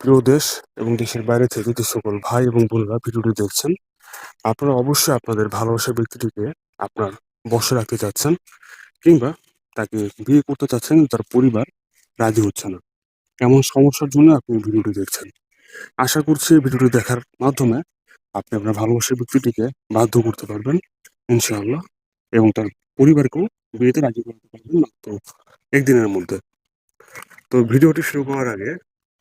প্রিয় দেশ এবং দেশের বাইরে থেকে যে সকল ভাই এবং বোনরা ভিডিওটি দেখছেন, আপনারা অবশ্যই আপনাদের ভালোবাসার ব্যক্তিটিকে আপনার বসে রাখতে চাচ্ছেন কিংবা তাকে বিয়ে করতে চাচ্ছেন তার পরিবার রাজি হচ্ছে না। এমন সমস্যার জন্য আপনি ভিডিওটি দেখছেন। আশা করছি এই ভিডিওটি দেখার মাধ্যমে আপনি আপনার ভালোবাসার ব্যক্তিটিকে বাধ্য করতে পারবেন, ইনশাআল্লাহ, এবং তার পরিবারকেও বিয়েতে রাজি করতে পারবেন মাত্র একদিনের মধ্যে। তো ভিডিওটি শুরু করার আগে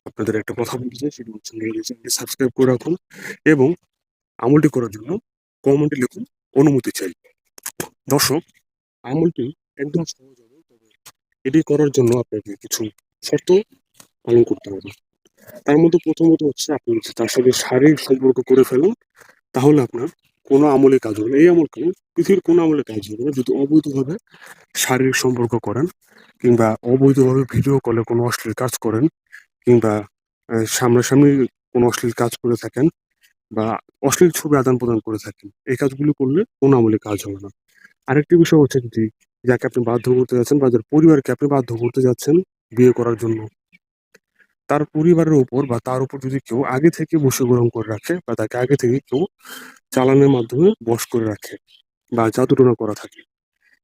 আপনাদের একটা কথা বলতে চাই, সেটি হচ্ছে চ্যানেলটি সাবস্ক্রাইব করে রাখুন এবং আমলটি করার জন্য কমেন্টে লিখুন অনুমতি চাই। দর্শক, আমলটি একদম সহজ হবে, তবে এটি করার জন্য আপনাকে কিছু শর্ত পালন করতে হবে। তার মধ্যে প্রথমত হচ্ছে আপনি তার সাথে শারীরিক সম্পর্ক করে ফেলুন, তাহলে আপনার কোনো আমলে কাজ হবে না। এই আমল কেন পৃথিবীর কোনো আমলে কাজ হবে না। যদি অবৈধভাবে শারীরিক সম্পর্ক করেন কিংবা অবৈধভাবে ভিডিও কলে কোনো অশ্লীল কাজ করেন কিংবা সামনাসামনি কোনো অশ্লীল কাজ করে থাকেন বা অশ্লীল ছবি আদান প্রদান করে থাকেন, এই কাজগুলো করলে কোনো আমলে কাজ হবে না। আরেকটি বিষয় হচ্ছে যদি যাকে আপনি বাধ্য করতে যাচ্ছেন বা যার পরিবারকে আপনি বাধ্য করতে যাচ্ছেন বিয়ে করার জন্য। তার পরিবারের উপর বা তার উপর যদি কেউ আগে থেকে বসে গ্রহণ করে রাখে বা তাকে আগে থেকে কেউ চালানোর মাধ্যমে বশ করে রাখে বা জাদুটনা করা থাকে,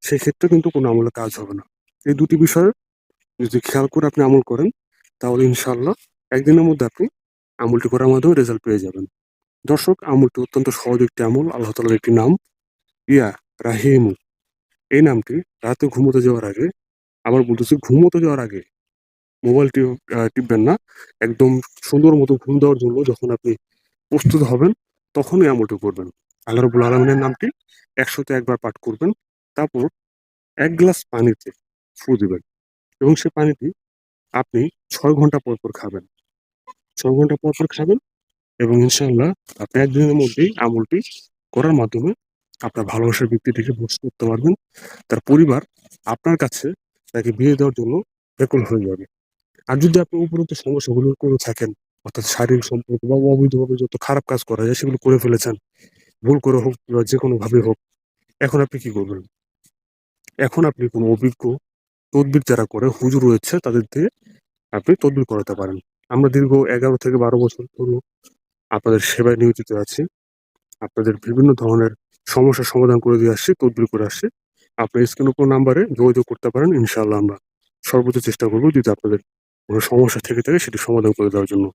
সেক্ষেত্রে কিন্তু কোনো আমলে কাজ হবে না। এই দুটি বিষয়ে যদি খেয়াল করে আপনি আমল করেন তাহলে ইনশাল্লাহ একদিনের মধ্যে আপনি আমলটি করার মাধ্যমে রেজাল্ট পেয়ে যাবেন। দর্শক, আমলটি অত্যন্ত সহজ একটি আমল, আল্লাহ তালার একটি নাম। ইয়া রাহিমু। এই নামটি রাতে ঘুমোতে যাওয়ার আগে, আবার বলতেছি ঘুমোতে যাওয়ার আগে মোবাইলটি টিপবেন না। একদম সুন্দর মতো ঘুম দেওয়ার জন্য যখন আপনি প্রস্তুত হবেন তখনই আমলটি করবেন। আল্লাহ রবুল আলমিনের নামটি একশোতে একবার পাঠ করবেন। তারপর এক গ্লাস পানিতে ফু দিবেন এবং সে পানিটি আপনি ছয় ঘণ্টা পর পর খাবেন। ছয় ঘণ্টা পর পর খাবেন এবং ইনশাল্লাহ আপনি একদিনের মধ্যেই আমলটি করার মাধ্যমে আপনার ভালোবাসার ব্যক্তিটিকে বস করতে পারবেন। তার পরিবার আপনার কাছে তাকে বিয়ে দেওয়ার জন্য ব্যাকুল হয়ে যাবে। আর যদি আপনি উপরোক্ত সমস্যাগুলো করে থাকেন, অর্থাৎ শারীরিক সম্পর্ক বা অবৈধভাবে যত খারাপ কাজ করা যায় সেগুলো করে ফেলেছেন, ভুল করে হোক বা যে কোনো ভাবে হোক, এখন আপনি কি করবেন? এখন আপনি কোনো অভিজ্ঞ তদবির যারা করে, হুজুর রয়েছে, তাদের দিয়ে আপনি তদবির করাতে পারেন। আমরা দীর্ঘ এগারো থেকে বারো বছর ধরে আপনাদের সেবায় নিয়োজিত আছি। আপনাদের বিভিন্ন ধরনের সমস্যার সমাধান করে দিয়ে আসছি, তদবির করে আসছি। আপনি স্ক্রিন উপর নাম্বারে যোগাযোগ করতে পারেন, ইনশাআল্লাহ আমরা সর্বোচ্চ চেষ্টা করব যদি আপনাদের কোনো সমস্যা থেকে থাকে, সেটি সমাধান করে দেওয়ার জন্য।